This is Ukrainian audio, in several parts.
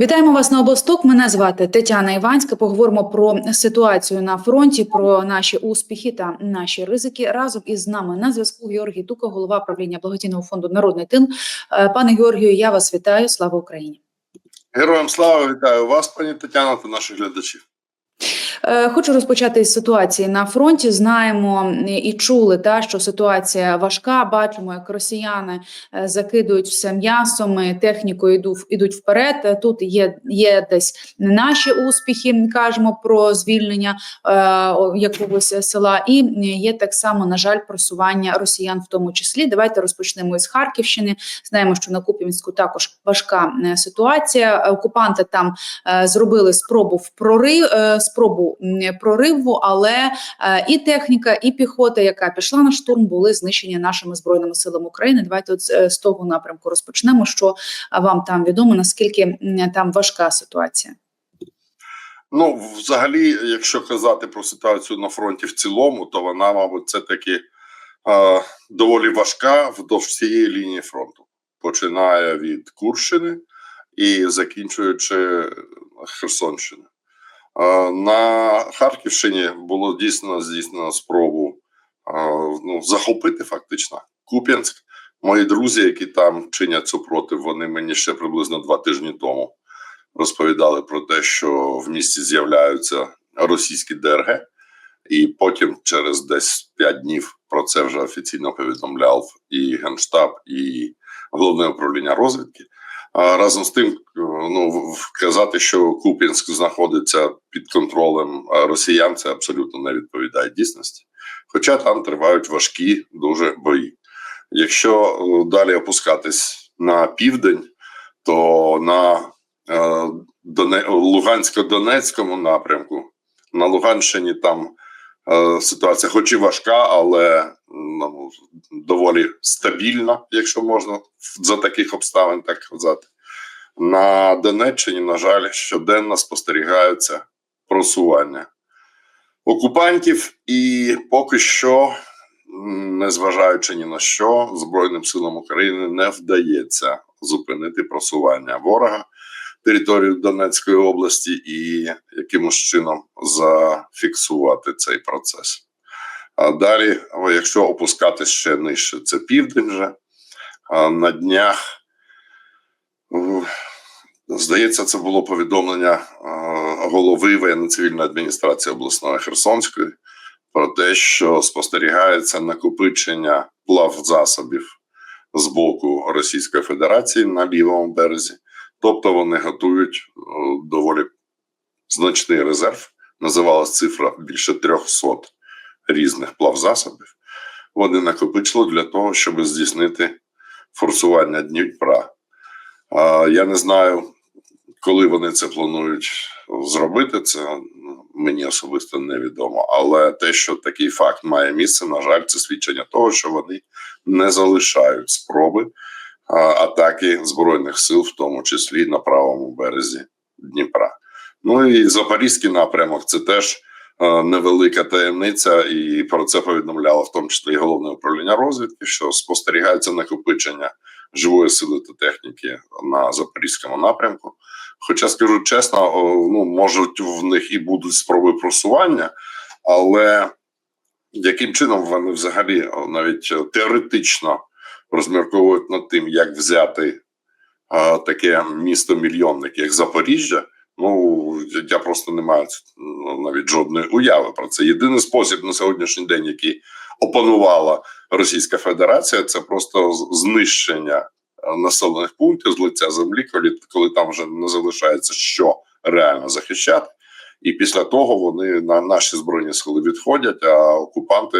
Вітаємо вас на обосток. Мене звати Тетяна Іванська. Поговоримо про ситуацію на фронті, про наші успіхи та наші ризики. Разом із нами на зв'язку Георгій Тука, голова правління благодійного фонду Народний тил. Е, Пане Георгію, я вас вітаю. Слава Україні! Героям слава вітаю вас, пані Тетяна, та наших глядачів. Е, Хочу розпочати з ситуації на фронті. Знаємо і чули та що ситуація важка. Бачимо, як росіяни е, закидують все м'ясом, технікою йдуть, вперед. Е, Тут є, є десь наші успіхи. Кажемо про звільнення якогось села, і є так само, на жаль, просування росіян в тому числі. Давайте розпочнемо із Харківщини. Знаємо, що на Куп'янську також важка ситуація. Окупанти там зробили спробу в прорив, спробу м, прориву, але е, і техніка, і піхота, яка пішла на штурм, були знищені нашими збройними силами України. Давайте от з, е, того напрямку розпочнемо. Що вам там відомо, наскільки там важка ситуація? Ну, взагалі, якщо казати про ситуацію на фронті в цілому, то вона, мабуть, це таки е, доволі важка вдовж всієї лінії фронту, починає від Курщини і закінчуючи Херсонщини. На Харківщині було дійсно здійснено спробу ну, захопити фактично Куп'янськ. Мої друзі, які там чинять супротив, вони мені ще приблизно два тижні тому розповідали про те, що в місті з'являються російські ДРГ, і потім, через десь 5 днів, про це вже офіційно повідомляв і Генштаб, і головне управління розвідки. А разом з тим, е, ну в- казати, що Куп'янськ знаходиться під контролем е, росіян, це абсолютно не відповідає дійсності. Хоча там тривають важкі дуже бої. Якщо е, далі опускатись на південь, то на Доне... Лугансько-Донецькому напрямку на Луганщині там ситуація, хоч і важка, але ну, доволі стабільна, якщо можна за таких обставин так казати. На Донеччині, на жаль, щоденно спостерігаються просування окупантів, і поки що, незважаючи ні на що, Збройним силам України не вдається зупинити просування ворога територію Донецької області і якимось чином зафіксувати цей процес. А далі, якщо опускатись ще нижче, це південь вже. На днях, здається, це було повідомлення голови воєнно-цивільної адміністрації обласної Херсонської про те, що спостерігається накопичення плавзасобів з боку Російської Федерації на лівому березі. Тобто вони готують е, доволі значний резерв. Називалась цифра більше 300 різних плавзасобів. Вони накопичили для того, щоб здійснити форсування Дніпра. Я не знаю, коли вони це планують зробити. Це мені особисто невідомо. Але те, що такий факт має місце, на жаль, це свідчення того, що вони не залишають спроби атаки збройних сил, в тому числі на правому березі Дніпра. Ну і Запорізький напрямок це теж е, невелика таємниця, і про це повідомляло в тому числі і головне управління розвідки, що спостерігається накопичення живої сили та техніки на запорізькому напрямку. Хоча скажу чесно, ну можуть в них і будуть спроби просування, але яким чином вони взагалі навіть е, теоретично розмірковують над тим, як взяти а, таке місто мільйонник, як Запоріжжя. Ну я просто не маю ну, навіть жодної уяви про це. Єдиний спосіб на сьогоднішній день, який опанувала Російська Федерація, це просто знищення е, населених пунктів з лиця землі, коли, коли там вже не залишається що реально захищати. І після того вони на наші збройні сили відходять, а окупанти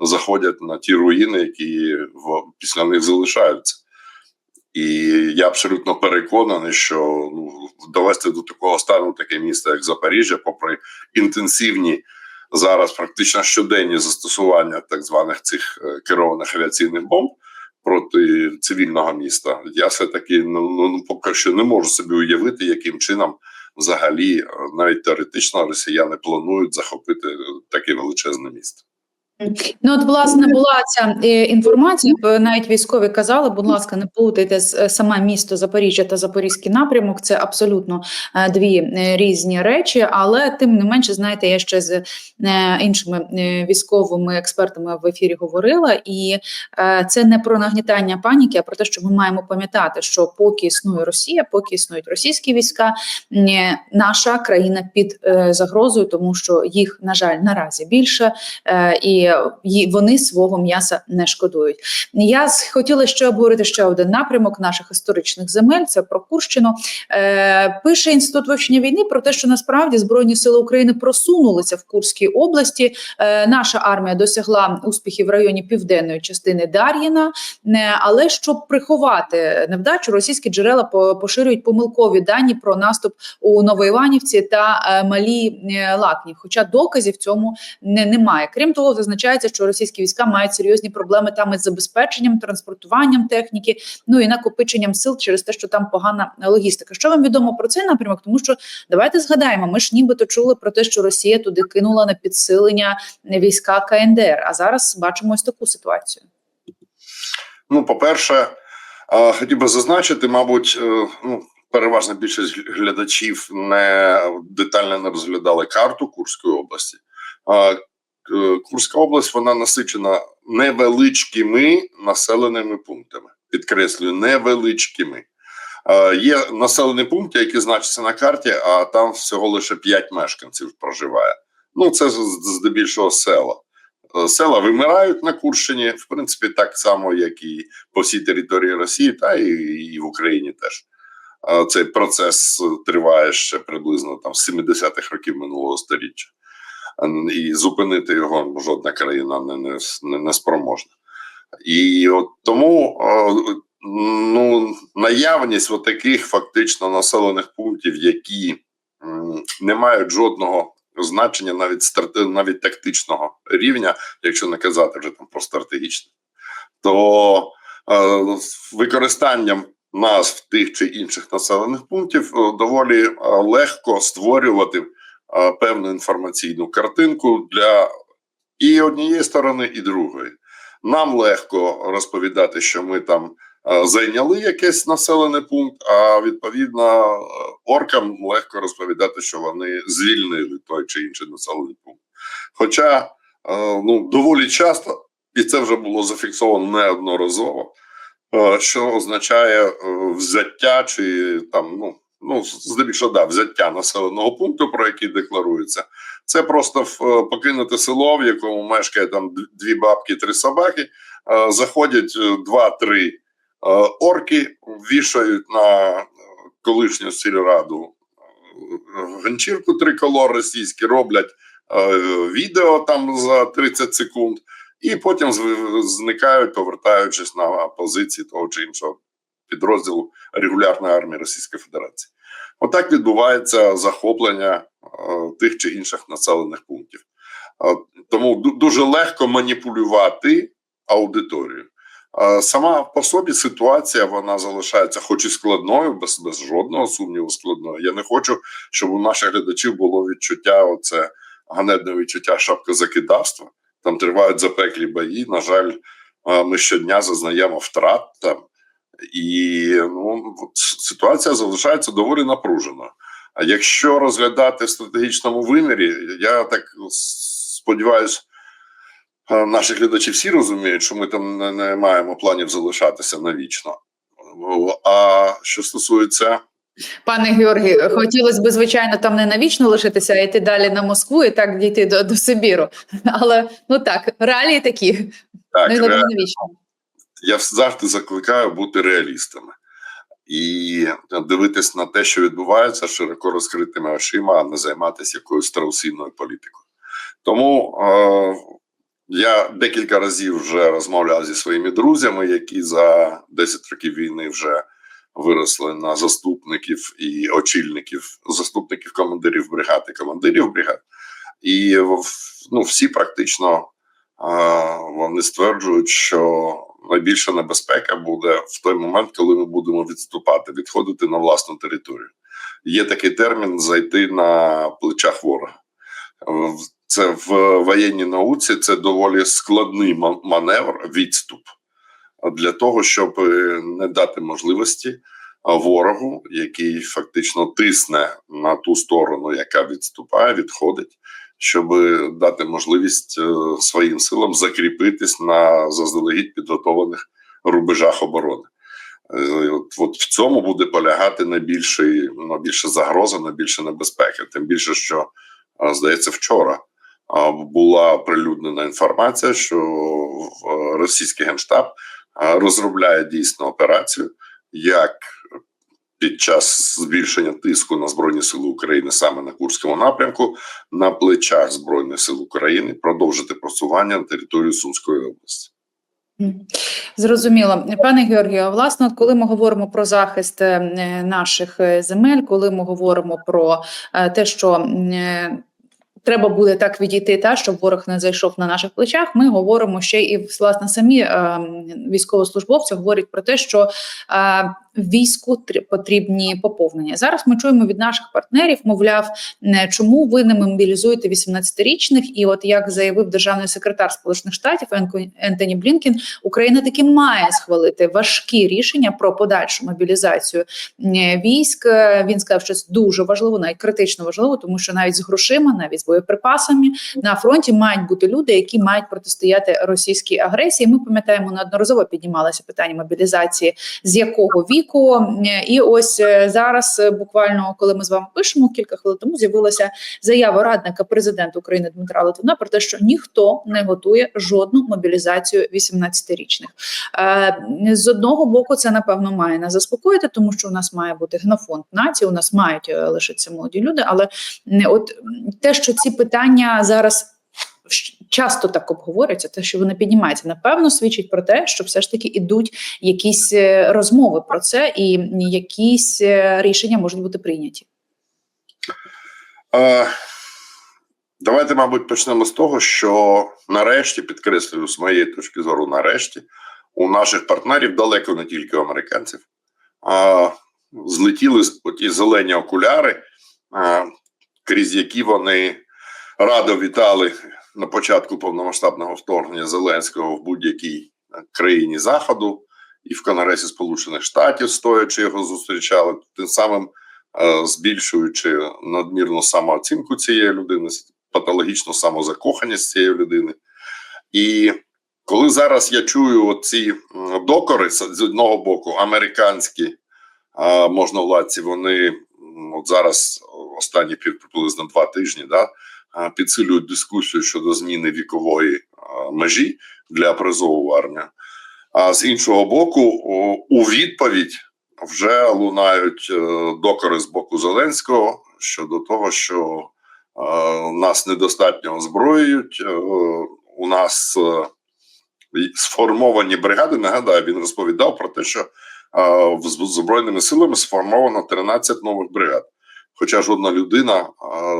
заходять на ті руїни, які в після них залишаються. І я абсолютно переконаний, що ну, довести до такого стану таке місто, як Запоріжжя, попри інтенсивні зараз практично щоденні застосування так званих цих е, керованих авіаційних бомб проти цивільного міста, я все таки ну, ну поки що не можу собі уявити, яким чином взагалі е, навіть теоретично росіяни планують захопити таке величезне місто. Ну, от, власне, була ця е, інформація, навіть військові казали, будь ласка, не плутайте е, саме місто Запоріжжя та Запорізький напрямок. Це абсолютно е, дві різні речі, але тим не менше, знаєте, я ще з іншими військовими експертами в ефірі говорила, і це не про нагнітання паніки, а про те, що ми маємо пам'ятати, що поки існує Росія, поки існують російські війська, наша країна під загрозою, тому що їх, на жаль, наразі більше. І вони свого м'яса не шкодують. Я хотіла ще обговорити ще один напрямок наших історичних земель. Це про Курщину. Е, пише інститут вивчення війни про те, що насправді збройні сили України просунулися в Курській області. Е, наша армія досягла успіхів в районі південної частини Дар'їна. Не, але щоб приховати невдачу, російські джерела по- поширюють помилкові дані про наступ у Новоіванівці та е, Малій е, Лакні. Хоча доказів цьому не, немає. Крім того, зазначається, що російські війська мають серйозні проблеми там із забезпеченням, транспортуванням техніки, ну і накопиченням сил через те, що там погана логістика. Що вам відомо про цей напрямок? Тому що давайте згадаємо, ми ж нібито чули про те, що Росія туди кинула на підсилення війська КНДР. А зараз бачимо ось таку ситуацію. Ну, по-перше, е, хотів би зазначити, мабуть, е, ну, переважна більшість глядачів не детально не розглядали карту Курської області. Е, Курська область вона насичена невеличкими населеними пунктами. Підкреслюю, невеличкими. Е, Є населені пункти, які значаться на карті, а там всього лише 5 мешканців проживає. Ну, це здебільшого села. Е, Села вимирають на Курщині, в принципі, так само, як і по всій території Росії, та і, і в Україні теж. Цей процес триває ще приблизно там з 70-х років минулого століття. І зупинити його жодна країна не, не, не, не спроможна. І от тому ну, наявність таких фактично населених пунктів, які не мають жодного значення навіть страте- навіть тактичного рівня, якщо не казати вже там про стратегічне, то з використанням назв тих чи інших населених пунктів е, доволі е, легко створювати певну інформаційну картинку для і однієї сторони, і другої. Нам легко розповідати, що ми там зайняли якийсь населений пункт, а відповідно оркам легко розповідати, що вони звільнили той чи інший населений пункт. Хоча ну, доволі часто, і це вже було зафіксовано неодноразово, що означає е, взяття чи там, ну, ну здебільшого, да, взяття населеного пункту, про який декларується. Це просто е, покинути село, в якому мешкає там дві бабки, три собаки. е, Заходять е, два-три орки, вішають на колишню сільраду ганчірку триколор російські, роблять відео там за 30 секунд, і потім зникають, повертаючись на позиції того чи іншого підрозділу регулярної армії Російської Федерації. Отак відбувається захоплення е, тих чи інших населених пунктів. Е, Тому дуже легко маніпулювати аудиторію. Е, Сама по собі ситуація вона залишається, хоч і складною, без, без жодного сумніву, складною. Я не хочу, щоб у наших глядачів було відчуття, оце ганебне відчуття шапкозакидавства. Там тривають запеклі бої. На жаль, ми щодня зазнаємо втрат там. І ну, ситуація залишається доволі напруженою. А якщо розглядати в стратегічному вимірі, я так сподіваюся, наші глядачі всі розуміють, що ми там не, не маємо планів залишатися навічно. А що стосується Пане Георгію, хотілося б, звичайно, там не навічно лишитися, а йти далі на Москву і так дійти до, до Сибіру. Але ну так, реалії такі. так, ну, навічно. Я завжди закликаю бути реалістами і дивитись на те, що відбувається широко розкритими очима, а не займатися якоюсь страусинною політикою. Тому е, я декілька разів вже розмовляв зі своїми друзями, які за 10 років війни вже виросли на заступників і очільників, заступників командирів бригад і командирів бригад. І ну, всі практично а, вони стверджують, що найбільша небезпека буде в той момент, коли ми будемо відступати, відходити на власну територію. Є такий термін зайти на плечах ворога. Це в воєнній науці це доволі складний маневр, відступ для того, щоб е, не дати можливості ворогу, який фактично тисне на ту сторону, яка відступає, відходить, щоб дати можливість е, своїм силам закріпитись на заздалегідь підготовлених рубежах оборони. Е, От, от в цьому буде полягати найбільший, найбільша загроза, найбільша небезпека. Тим більше, що здається, вчора була прилюднена інформація, що е, російський генштаб розробляє дійсно операцію, як під час збільшення тиску на збройні сили України саме на Курському напрямку на плечах збройних сил України продовжити просування на територію Сумської області. Зрозуміло, пане Георгію. Власне, от коли ми говоримо про захист е, наших е, земель, коли ми говоримо про е, те, що треба буде так відійти, та щоб ворог не зайшов на наших плечах. Ми говоримо ще і власне самі е, військовослужбовці говорять про те, що е, війську тр- потрібні поповнення. Зараз ми чуємо від наших партнерів, мовляв, не чому ви не мобілізуєте 18-річних, і от як заявив державний секретар Сполучених Штатів Ентоні Блінкен, Україна таки має схвалити важкі рішення про подальшу мобілізацію е, військ. Е, Він сказав, що це дуже важливо, навіть критично важливо, тому що навіть з грошима, навіть з боєприпасами на фронті мають бути люди, які мають протистояти російській агресії. Ми пам'ятаємо, неодноразово піднімалося питання мобілізації, з якого віку. І ось е, зараз, е, буквально коли ми з вами пишемо, кілька хвилин тому з'явилася заява радника президента України Дмитра Литвина про те, що ніхто не готує жодну мобілізацію 18-річних. Е, З одного боку, це напевно має нас заспокоїти, тому що у нас має бути генофонд нації, у нас мають лишитися молоді люди. Але от те, що ці питання зараз. Часто так обговорюються, те, що вони піднімаються, напевно, свідчить про те, що все ж таки ідуть якісь е, розмови про це, і якісь е, рішення можуть бути прийняті. Е, давайте, мабуть, почнемо з того, що нарешті, підкреслюю, з моєї точки зору, нарешті, у наших партнерів далеко не тільки у американців, а злетіли ті зелені окуляри, а, крізь які вони радо вітали на початку повномасштабного вторгнення Зеленського в будь-якій країні Заходу і в Конгресі Сполучених Штатів, стоячи його зустрічали, тим самим е, збільшуючи надмірну самооцінку цієї людини, патологічну самозакоханість цієї людини. І коли зараз я чую ці докори з одного боку, американські можновладці, вони от зараз останні приблизно два тижні да, підсилюють дискусію щодо зміни вікової межі для призову в армію. А з іншого боку, у відповідь вже лунають е, докори з боку Зеленського щодо того, що нас недостатньо озброюють. е, у нас е, сформовані бригади. Нагадаю, він розповідав про те, що збройними силами сформовано 13 нових бригад. Хоча жодна людина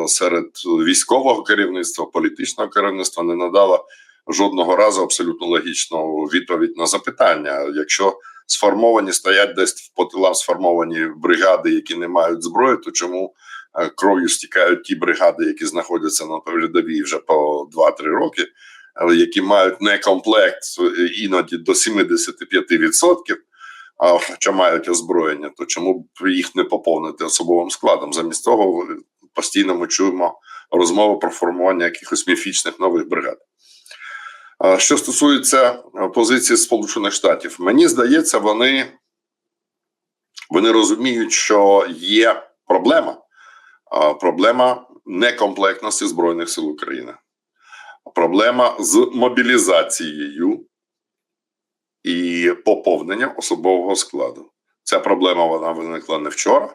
серед військового керівництва, політичного керівництва не надала жодного разу абсолютно логічну відповідь на запитання. Якщо сформовані стоять десь по тилам сформовані бригади, які не мають зброї, то чому е, кров'ю стікають ті бригади, які знаходяться на передовій вже по 2-3 роки, е, які мають некомплект е, іноді до 75%, а хоча мають озброєння, то чому б їх не поповнити особовим складом? Замість того е, постійно ми чуємо розмови про формування якихось міфічних нових бригад. Що стосується е, позиції Сполучених Штатів, мені здається, вони, вони розуміють, що є проблема. Проблема некомплектності Збройних сил України, проблема з мобілізацією і поповненням особового складу. Ця проблема вона виникла не вчора,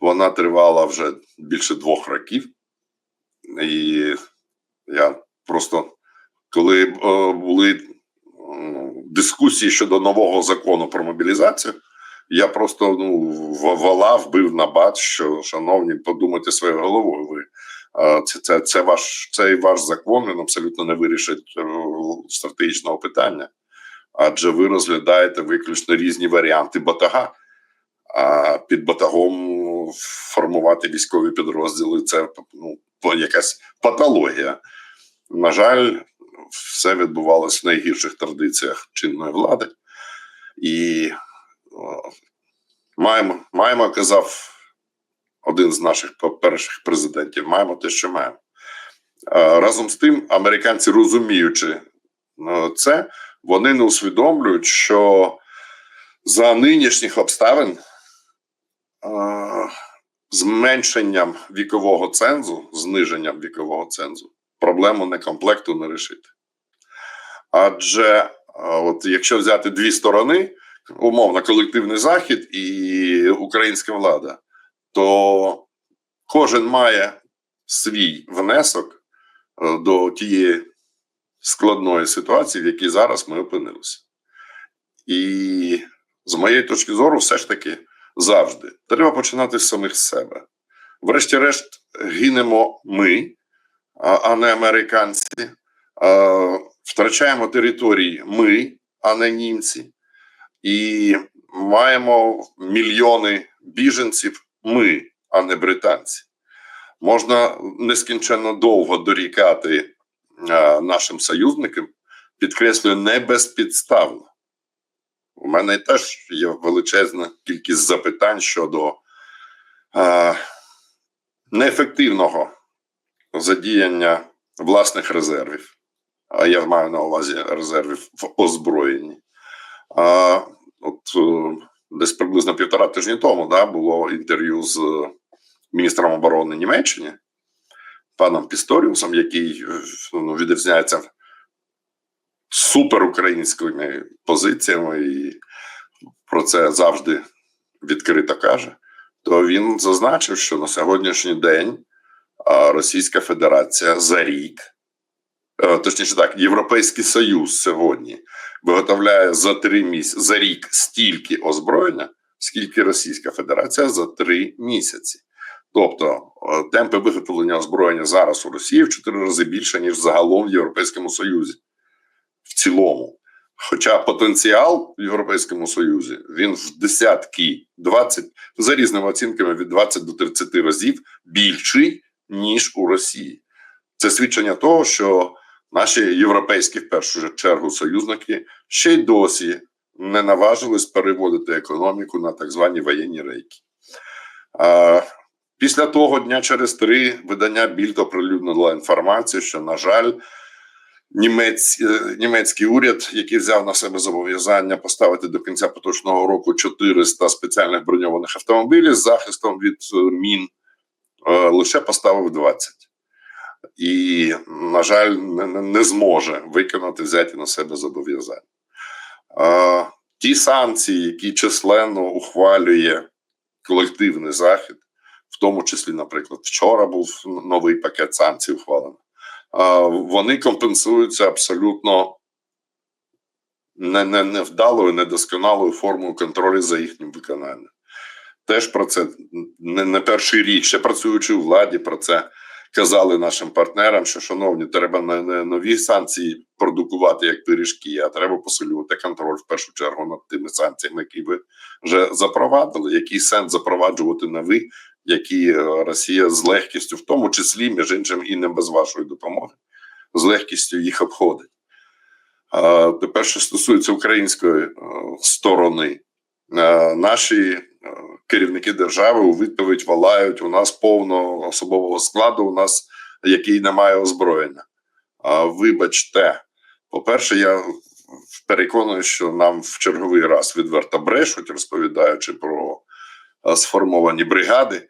вона тривала вже більше двох років. І я просто коли е, були дискусії щодо нового закону про мобілізацію, я просто ну, в- волав, бив на бат, що шановні, подумайте своєю головою. Ви е, це, це, це ваш цей ваш закон він абсолютно не вирішить е, стратегічного питання, адже ви розглядаєте виключно різні варіанти батага. А під батагом формувати військові підрозділи це ну, якась патологія. На жаль, все відбувалось в найгірших традиціях чинної влади. І о, маємо, маємо, казав один з наших перших президентів, маємо те, що маємо. Разом з тим, американці, розуміючи е, це, вони не усвідомлюють, що за нинішніх обставин зменшенням вікового цензу, зниженням вікового цензу, проблему некомплекту не рішити. Адже от якщо взяти дві сторони, умовно, колективний захід і українська влада, то кожен має свій внесок е, до тієї складної ситуації, в якій зараз ми опинилися. І з моєї точки зору, все ж таки завжди треба починати з самих себе. Врешті-решт, гинемо ми, а не американці. Втрачаємо території ми, а не німці. І маємо мільйони біженців ми, а не британці. Можна нескінченно довго дорікати нашим союзникам, підкреслюю, не безпідставно. У мене теж є величезна кількість запитань щодо а, неефективного задіяння власних резервів. А я маю на увазі резервів в озброєнні. А, от е, десь приблизно півтора тижні тому да, було інтерв'ю з міністром оборони Німеччини, паном Пісторіусом, який е, ну, відрізняється суперукраїнськими позиціями і про це завжди відкрито каже. То він зазначив, що на сьогоднішній день Російська Федерація за рік, е, точніше так, Європейський Союз сьогодні виготовляє за три місяці за рік стільки озброєння, скільки Російська Федерація за три місяці. Тобто е, темпи виготовлення озброєння зараз у Росії в чотири рази більше, ніж загалом в Європейському Союзі. В цілому. Хоча потенціал в Європейському Союзі він в десятки 20, за різними оцінками від 20 до 30 разів більший, ніж у Росії. Це свідчення того, що наші європейські, в першу чергу, союзники ще й досі не наважились переводити економіку на так звані воєнні рейки. Після того дня через три видання Більд оприлюднило інформацію, що, на жаль, німець, е, німецький уряд, який взяв на себе зобов'язання поставити до кінця поточного року 400 спеціальних броньованих автомобілів з захистом від е, мін, е, лише поставив 20. І, на жаль, не, не- зможе виконати взяті на себе зобов'язання. Ті санкції, які численно ухвалює колективний захід, тому числі, наприклад, вчора був новий пакет санкцій ухвалений вони компенсуються абсолютно не, не, невдалою, недосконалою формою контролю за їхнім виконанням. Теж про це не, не перший рік, ще працюючи у владі, про це казали нашим партнерам, що, шановні, треба не, нові санкції продукувати як пиріжки, а треба посилювати контроль в першу чергу над тими санкціями, які ви вже запровадили. Який сенс запроваджувати нові, які е, Росія з легкістю, в тому числі, між іншим, і не без вашої допомоги, з легкістю їх обходить. А тепер, що стосується української е, сторони, е, наші керівники держави у відповідь волають: у нас повно особового складу, у нас який не має озброєння. А вибачте, по-перше, я переконаний, що нам в черговий раз відверто брешуть, розповідаючи про сформовані бригади.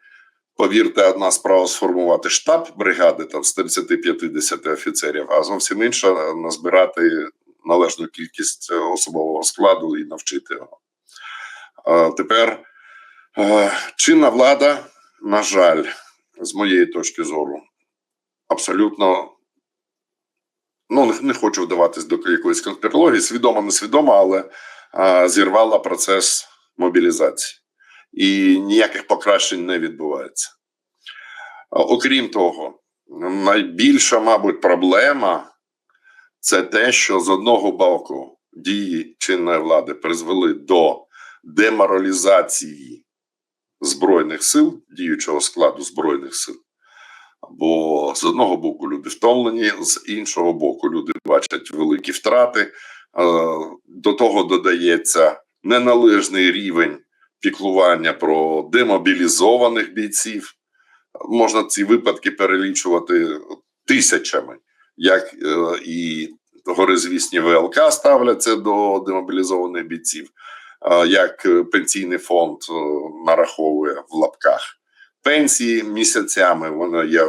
Повірте, одна справа сформувати штаб бригади там з 30-50 офіцерів, а зовсім інша е, назбирати належну кількість е, особового складу і навчити його. Е, Тепер е, чинна влада, на жаль, з моєї точки зору, абсолютно ну не, хочу вдаватись до якоїсь конспірології, свідомо, несвідомо, але е, зірвала процес мобілізації. І ніяких покращень не відбувається. Окрім того, найбільша, мабуть, проблема це те, що з одного боку дії чинної влади призвели до деморалізації збройних сил, діючого складу збройних сил. Бо з одного боку люди втомлені, з іншого боку, люди бачать великі втрати. До того додається неналежний рівень піклування про демобілізованих бійців. Можна ці випадки перелічувати тисячами, як е, і горизвісні ВЛК ставляться до демобілізованих бійців, е, як пенсійний фонд е, нараховує в лапках пенсії місяцями. Вона є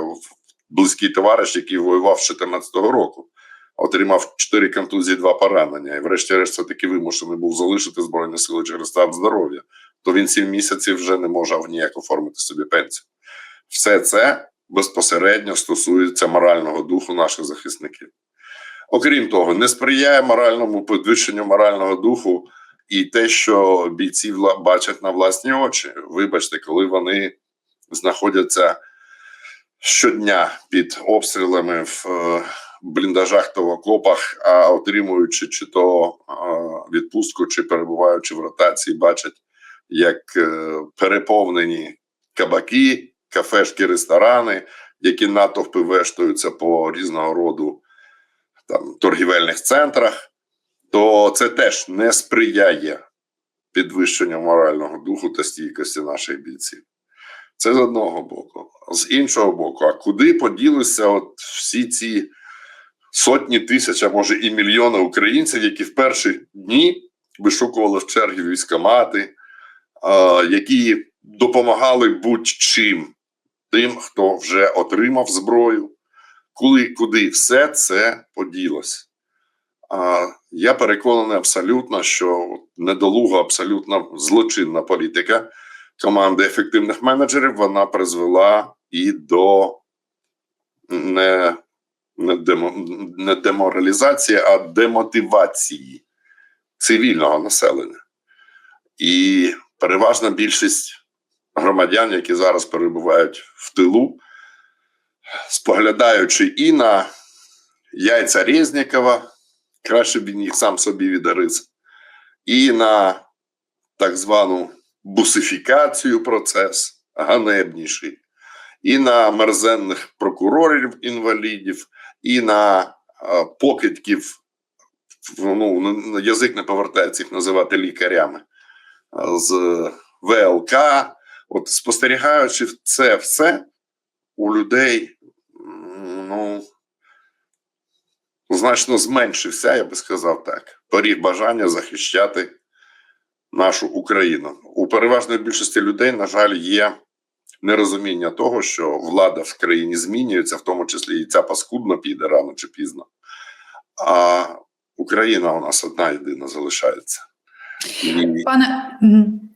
близький товариш, який воював з 2014 року. Отримав 4 контузії, 2 поранення. І врешті-решт все-таки вимушений був залишити Збройні сили через стан здоров'я. То він 7 місяців вже не може ніяк оформити собі пенсію. Все це безпосередньо стосується морального духу наших захисників. Окрім того, не сприяє моральному підвищенню морального духу і те, що бійці бачать на власні очі. Вибачте, коли вони знаходяться щодня під обстрілами в е, бліндажах та в окопах, а отримуючи чи то відпустку, чи перебуваючи в ротації, бачать, як е, переповнені кабаки, кафешки, ресторани, які натовпи вештуються по різного роду там, торгівельних центрах, то це теж не сприяє підвищенню морального духу та стійкості наших бійців. Це з одного боку. З іншого боку, а куди поділися от всі ці сотні тисяч, а може і мільйони українців, які в перші дні вишукували в черги військомати, які допомагали будь-чим тим, хто вже отримав зброю, куди, куди все це поділося. А, я переконаний абсолютно, що недолуга, абсолютно злочинна політика команди ефективних менеджерів вона призвела і до не, демо, не деморалізації, а демотивації цивільного населення. І переважна більшість громадян, які зараз перебувають в тилу, споглядаючи і на яйця Резнікова, краще б він їх сам собі відарис, і на так звану бусифікацію процес, ганебніший, і на мерзенних прокурорів інвалідів, і на е, покидьків, ну, язик не повертається їх називати лікарями е, з ВЛК. От спостерігаючи це все, у людей ну, значно зменшився, я би сказав так, поріг бажання захищати нашу Україну. У переважної більшості людей, на жаль, є нерозуміння того, що влада в країні змінюється, в тому числі і ця паскудна піде рано чи пізно. А Україна у нас одна єдина залишається. Пане.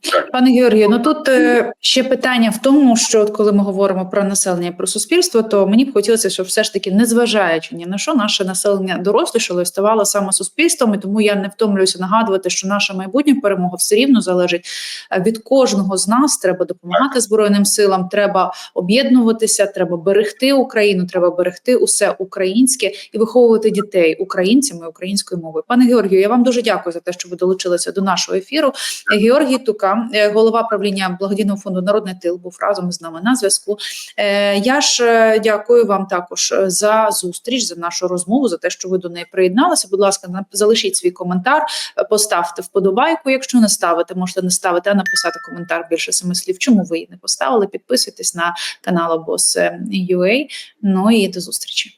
Так. пане Георгію, ну тут е, ще питання в тому, що от коли ми говоримо про населення, про суспільство, то мені б хотілося, щоб все ж таки, незважаючи ні на що, наше населення дорослішало і ставало саме суспільством. І тому я не втомлююся нагадувати, що наша майбутня перемога все рівно залежить е, від кожного з нас. Треба допомагати збройним силам, треба об'єднуватися, треба берегти Україну, треба берегти усе українське і виховувати дітей українцями українською мовою. Пане Георгію, я вам дуже дякую за те, що ви долучилися до нашого ефіру. Е, Георгій Тука, е, голова правління благодійного фонду Народний тил, був разом з нами на зв'язку. Е, Я ж е, дякую вам також за зустріч, за нашу розмову, за те, що ви до неї приєдналися. Будь ласка, залишіть свій коментар, поставте вподобайку. Якщо не ставите, можете не ставити, а написати коментар більше семи слів. Чому ви її не поставили? Підписуйтесь на канал Обос UA. Ну і до зустрічі.